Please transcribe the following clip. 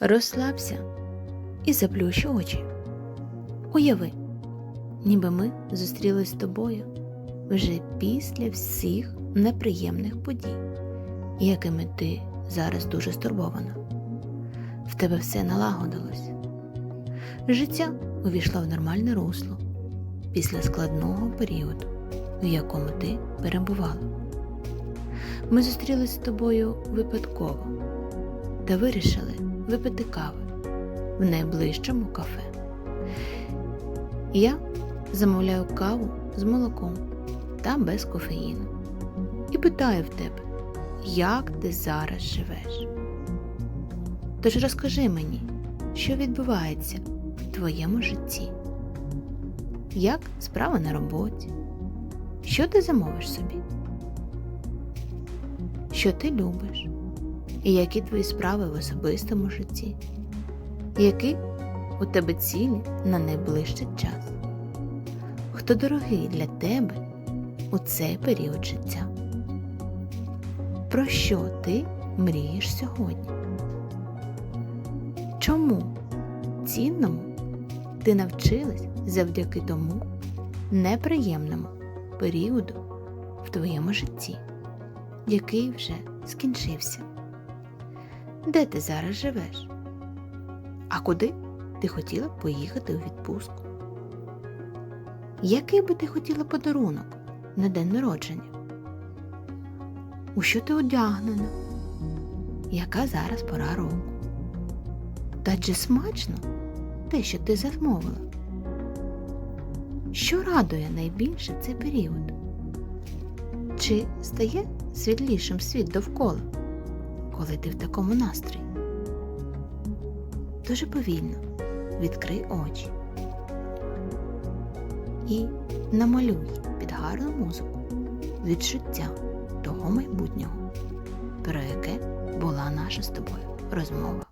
Розслабся і заплющи очі. Уяви, ніби ми зустрілись з тобою вже після всіх неприємних подій, якими ти зараз дуже стурбована. В тебе все налагодилось. Життя увійшло в нормальне русло після складного періоду, в якому ти перебувала. Ми зустрілись з тобою випадково та вирішили випити кави в найближчому кафе. Я замовляю каву з молоком та без кофеїну і питаю в тебе, як ти зараз живеш. Тож розкажи мені, що відбувається в твоєму житті. Як справа на роботі? Що ти замовиш собі? Що ти любиш? І які твої справи в особистому житті? Які у тебе цілі на найближчий час? Хто дорогий для тебе у цей період життя? Про що ти мрієш сьогодні? Чому цінному ти навчилась завдяки тому неприємному періоду в твоєму житті, який вже скінчився? Де ти зараз живеш? А куди ти хотіла б поїхати у відпустку? Який би ти хотіла подарунок на день народження? У що ти одягнена? Яка зараз пора року? Та чи смачно те, що ти замовила? Що радує найбільше цей період? Чи стає світлішим світ довкола, коли ти в такому настрої? Дуже повільно відкрий очі і намалюй під гарну музику відчуття того майбутнього, про яке була наша з тобою розмова.